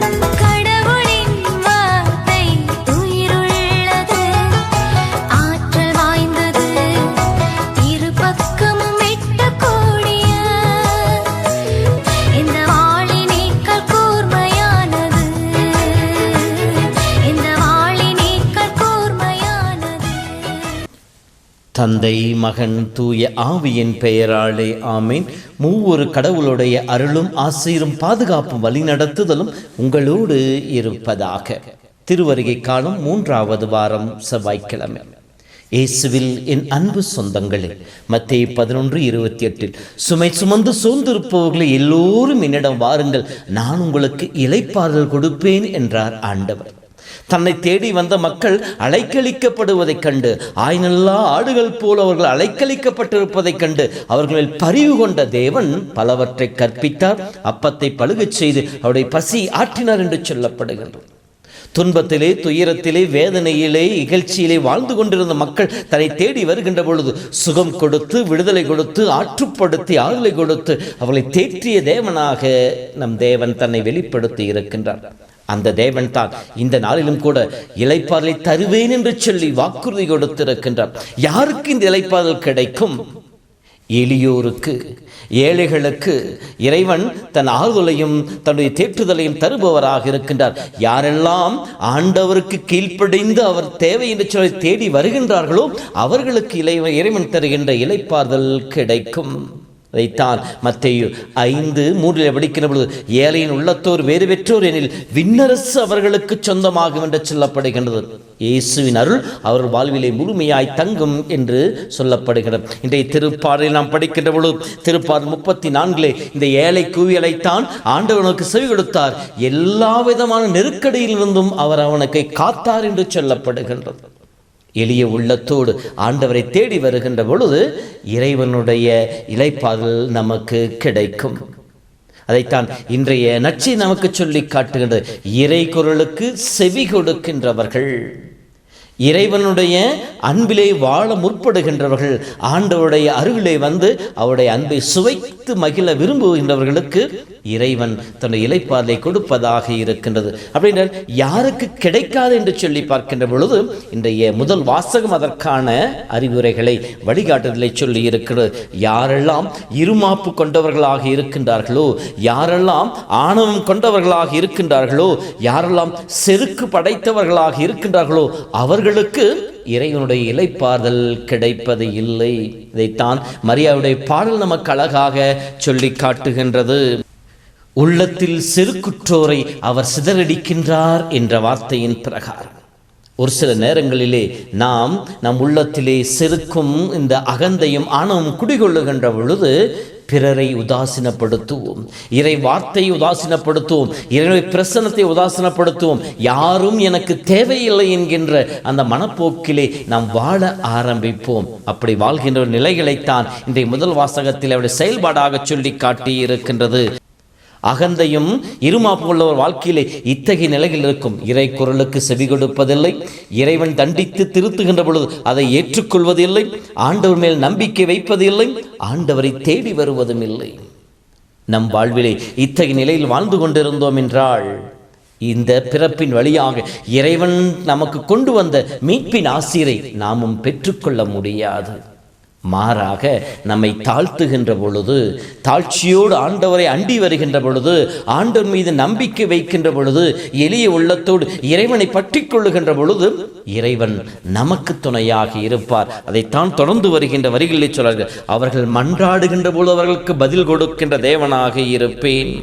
Thank you. தந்தை மகன் தூய ஆவியின் பெயராலே ஆமேன். மூவொரு கடவுளுடைய அருளும் ஆசீரும் பாதுகாப்பும் வழிநடத்துதலும் உங்களோடு இருப்பதாக. திருவருகை காலம் மூன்றாவது வாரம் செவ்வாய்க்கிழமை. இயேசுவில் என் அன்பு சொந்தங்களே மத்திய பதினொன்று இருபத்தி எட்டில் சுமை சுமந்து சோர்ந்திருப்பவர்களை எல்லோரும் என்னிடம் வாருங்கள். நான் உங்களுக்கு இலைப்பாறுதல் கொடுப்பேன் என்றார் ஆண்டவர். தன்னை தேடி வந்த மக்கள் அலைக்கழிக்கப்படுவதைக் கண்டு ஆய்நல்லா ஆடுகள் போல் அவர்கள் அலைக்கழிக்கப்பட்டிருப்பதைக் கண்டு அவர்களில் பரிவு கொண்ட தேவன் பலவற்றை கற்பித்தார். அப்பத்தை பழுகச் செய்து அவருடைய பசி ஆற்றினார் என்று சொல்லப்படுகின்றது. துன்பத்திலே துயரத்திலே வேதனையிலே இகழ்ச்சியிலே வாழ்ந்து கொண்டிருந்த மக்கள் தன்னை தேடி வருகின்ற பொழுது சுகம் கொடுத்து விடுதலை கொடுத்து ஆற்றுப்படுத்தி ஆறுதலை கொடுத்து அவர்களை தேற்றிய தேவனாக நம் தேவன் தன்னை வெளிப்படுத்தி இருக்கின்றார். அந்த தேவன் தான் இந்த நாளிலும் கூட இலைப்பாறலை தருவேன் என்று சொல்லி வாக்குறுதி கொடுத்திருக்கின்றார். யாருக்கு இந்த இலைப்பாறல் கிடைக்கும்? எளியோருக்கு ஏழைகளுக்கு. இறைவன் தன் ஆறுதலையும் தன்னுடைய தேற்றுதலையும் தருபவராக இருக்கின்றார். யாரெல்லாம் ஆண்டவருக்கு கீழ்ப்படைந்து அவர் தேவை என்று சொல்லி தேடி வருகின்றார்களோ அவர்களுக்கு இலை இறைவன் தருகின்ற இலைப்பாறுதல் கிடைக்கும். அதைத்தான் மத்தையு ஐந்து மூன்றில் படிக்கிற பொழுது ஏழையின் உள்ளத்தோர் வேறு பெற்றோர் எனில் விண்ணரசு அவர்களுக்கு சொந்தமாகும் என்று சொல்லப்படுகின்றது. இயேசுவின் அருள் அவர் வாழ்விலே முழுமையாய் தங்கும் என்று சொல்லப்படுகிறது. இன்றைய திருப்பாடலில் நாம் படிக்கின்ற பொழுது திருப்பாடல் முப்பத்தி நான்கிலே இந்த ஏழை கூவியலைத்தான் ஆண்டவனுக்கு செவி கொடுத்தார். எல்லா விதமான நெருக்கடியிலிருந்தும் அவர் அவனுக்கு காத்தார் என்று சொல்லப்படுகின்றது. எளிய உள்ளத்தோடு ஆண்டவரை தேடி வருகின்ற பொழுது இறைவனுடைய இலைப்பாதல் நமக்கு கிடைக்கும். அதைத்தான் இன்றைய நச்சி நமக்கு சொல்லி காட்டுகின்றது. இறை குரலுக்கு செவி கொடுக்கின்றவர்கள் இறைவனுடைய அன்பிலே வாழ முற்படுகின்றவர்கள் ஆண்டவருடைய அருகிலே வந்து அவருடைய அன்பை சுவைத்து மகிழ விரும்புகின்றவர்களுக்கு இறைவன் தன்னுடைய இலைப்பாதை கொடுப்பதாக இருக்கின்றது. அப்படின்ற யாருக்கு கிடைக்காது என்று சொல்லி பார்க்கின்ற பொழுது இன்றைய முதல் வாசகம் அதற்கான அறிவுரைகளை வழிகாட்டுதலை சொல்லி இருக்கிறது. யாரெல்லாம் இருமாப்பு கொண்டவர்களாக இருக்கின்றார்களோ யாரெல்லாம் ஆணவம் கொண்டவர்களாக இருக்கின்றார்களோ யாரெல்லாம் செருக்கு படைத்தவர்களாக இருக்கின்றார்களோ அவர்களுக்கு இறைவனுடைய இலைப்பாறுதல் கிடைப்பது இல்லை. இதைத்தான் மரியாவுடைய பாடல் நமக்கு அழகாக சொல்லி காட்டுகின்றது. உள்ளத்தில் செருக்குற்றோரை அவர் சிதறடிக்கின்றார் என்ற வார்த்தையின் பிரகாரம். ஒரு சில நேரங்களிலே நாம் நம் உள்ளத்திலே செருக்கும் இந்த அகந்தையும் ஆணவம் குடிகொள்ளுகின்ற பொழுது பிறரை உதாசீனப்படுத்துவோம். இறை வார்த்தையை உதாசீனப்படுத்துவோம். இறை பிரசனத்தை உதாசீனப்படுத்துவோம். யாரும் எனக்கு தேவையில்லை என்கின்ற அந்த மனப்போக்கிலே நாம் வாழ ஆரம்பிப்போம். அப்படி வாழ்கின்ற நிலைகளைத்தான் இன்றைய முதல் வாசகத்தில் அவருடைய செயல்பாடாக சொல்லி காட்டி இருக்கின்றது அகந்தையும் இருமாப்பு உள்ளவர் வாழ்க்கையிலே இத்தகைய நிலையில் இருக்கும். இறை குரலுக்கு செவி கொடுப்பதில்லை. இறைவன் தண்டித்து திருத்துகின்ற பொழுது அதை ஏற்றுக்கொள்வதில்லை. ஆண்டவர் மேல் நம்பிக்கை வைப்பதில்லை. ஆண்டவரை தேடி வருவதும் இல்லை. நம் வாழ்விலே இத்தகைய நிலையில் வாழ்ந்து கொண்டிருந்தோம் என்றால் இந்த பிறப்பின் வழியாக இறைவன் நமக்கு கொண்டு வந்த மீட்பின் ஆசிரை நாமும் பெற்றுக்கொள்ள முடியாது. மாறாக நம்மை தாழ்த்துகின்ற பொழுது தாழ்ச்சியோடு ஆண்டவரை அண்டி வருகின்ற பொழுது ஆண்டவர் மீது நம்பிக்கை வைக்கின்ற பொழுது எளிய உள்ளத்தோடு இறைவனை பற்றி கொள்ளுகின்ற பொழுது இறைவன் நமக்கு துணையாக இருப்பார். அதைத்தான் தொடர்ந்து வருகின்ற வரிகளில் சொல்றார்கள் அவர்கள் மன்றாடுகின்ற பொழுது அவர்களுக்கு பதில் கொடுக்கின்ற தேவனாக இருப்பேன்.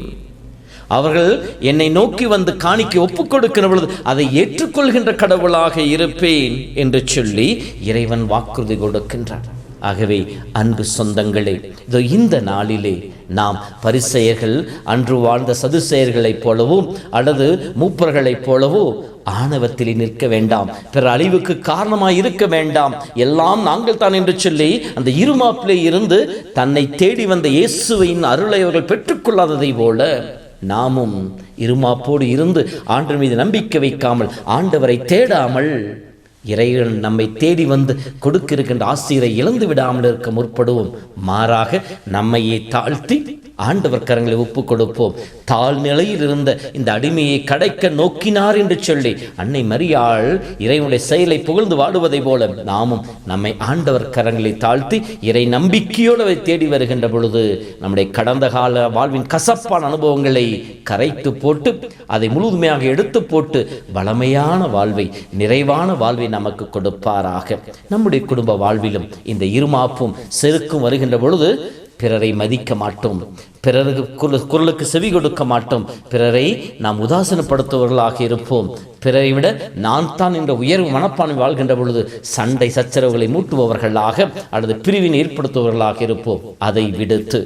அவர்கள் என்னை நோக்கி வந்து காணிக்க ஒப்புக் கொடுக்கிற பொழுது அதை ஏற்றுக்கொள்கின்ற கடவுளாக இருப்பேன் என்று சொல்லி இறைவன் வாக்குறுதி கொடுக்கின்றார் ஆகவே அன்பு சொந்தங்களே இதோ இந்த நாளிலே நாம் பரிசெயர்கள் அன்று வாழ்ந்த சதுசெயர்களைப் போலவோ அல்லது மூப்பர்களைப் போலவோ ஆணவத்திலே நிற்க வேண்டாம். பிற அழிவுக்கு காரணமாக இருக்க வேண்டாம். எல்லாம் நாங்கள் தான் என்று சொல்லி அந்த இருமாப்பிலே இருந்து தன்னை தேடி வந்த இயேசுவின் அருளை அவர்கள் பெற்றுக்கொள்ளாததை போல நாமும் இருமாப்போடு இருந்து ஆண்டு மீது நம்பிக்கை வைக்காமல் ஆண்டவரை தேடாமல் இறைவன் நம்மை தேடி வந்து கொடுக்க இருக்கின்ற ஆசிரியரை இழந்து விடாமல் இருக்க முற்படுவோம். மாறாக நம்மையே தாழ்த்தி ஆண்டவர் கரங்களை ஒப்பு கொடுப்போம் தாழ் நிலையில் இருந்த இந்த அடிமையை கடைக்க நோக்கினார் என்று சொல்லி அன்னை மரியாள் இறைவனுடைய செயலை புகழ்ந்து வாடுவதை போல நாமும் நம்மை ஆண்டவர் கரங்களை தாழ்த்தி இறை நம்பிக்கையோடு அவை தேடி வருகின்ற பொழுது நம்முடைய கடந்த கால வாழ்வின் கசப்பான அனுபவங்களை கரைத்து போட்டு அதை முழுதுமையாக எடுத்து போட்டு வளமையான வாழ்வை நிறைவான வாழ்வை நமக்கு கொடுப்பாராக. நம்முடைய குடும்ப வாழ்விலும் இந்த இருமாப்பும் செருக்கும் வருகின்ற பொழுது பிறரை மதிக்க மாட்டோம். பிறருக்கு குரல் குரலுக்கு செவி கொடுக்க மாட்டோம். பிறரை நாம் உதாசனப்படுத்துபவர்களாக இருப்போம். பிறரை விட நான் தான் என்ற உயர்வு மனப்பான்மை வாழ்கின்ற பொழுது சண்டை சச்சரவுகளை மூட்டுபவர்களாக அல்லது பிரிவினை ஏற்படுத்துபவர்களாக இருப்போம். அதை விடுத்து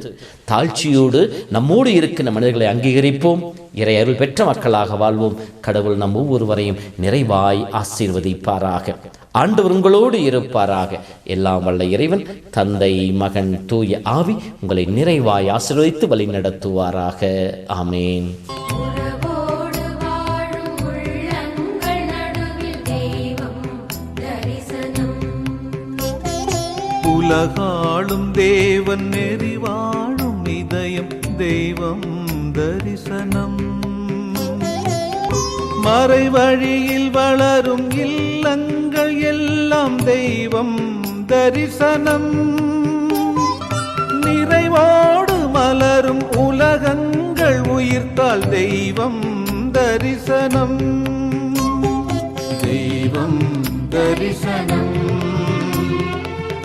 தாழ்ச்சியோடு நம்மோடு இருக்கின்ற மனிதர்களை அங்கீகரிப்போம். இறை அருள் பெற்ற மக்களாக வாழ்வோம். கடவுள் நம் ஒவ்வொருவரையும் நிறைவாய் ஆசீர்வதிப்பாராக. ஆண்டவர் உங்களோடு இருப்பாராக. எல்லாம் வல்ல இறைவன் தந்தை மகன் தூய ஆவி உங்களை நிறைவாய் ஆசீர்வதித்து வழி நடத்துவாராக. ஆமேன். உலகாளும் தேவன் நெறி வாழும் இதயம் தெய்வம் தரிசனம். மறைவழியில் வளரும் இல்லங்கள் எல்லாம் தெய்வம் தரிசனம். நிறைவோடு தெய்வம் தரிசனம். தெய்வம் தரிசனம்.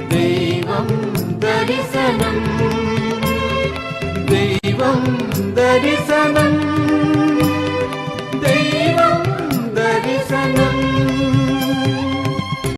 தெய்வம் தரிசனம். தெய்வம் தரிசனம்.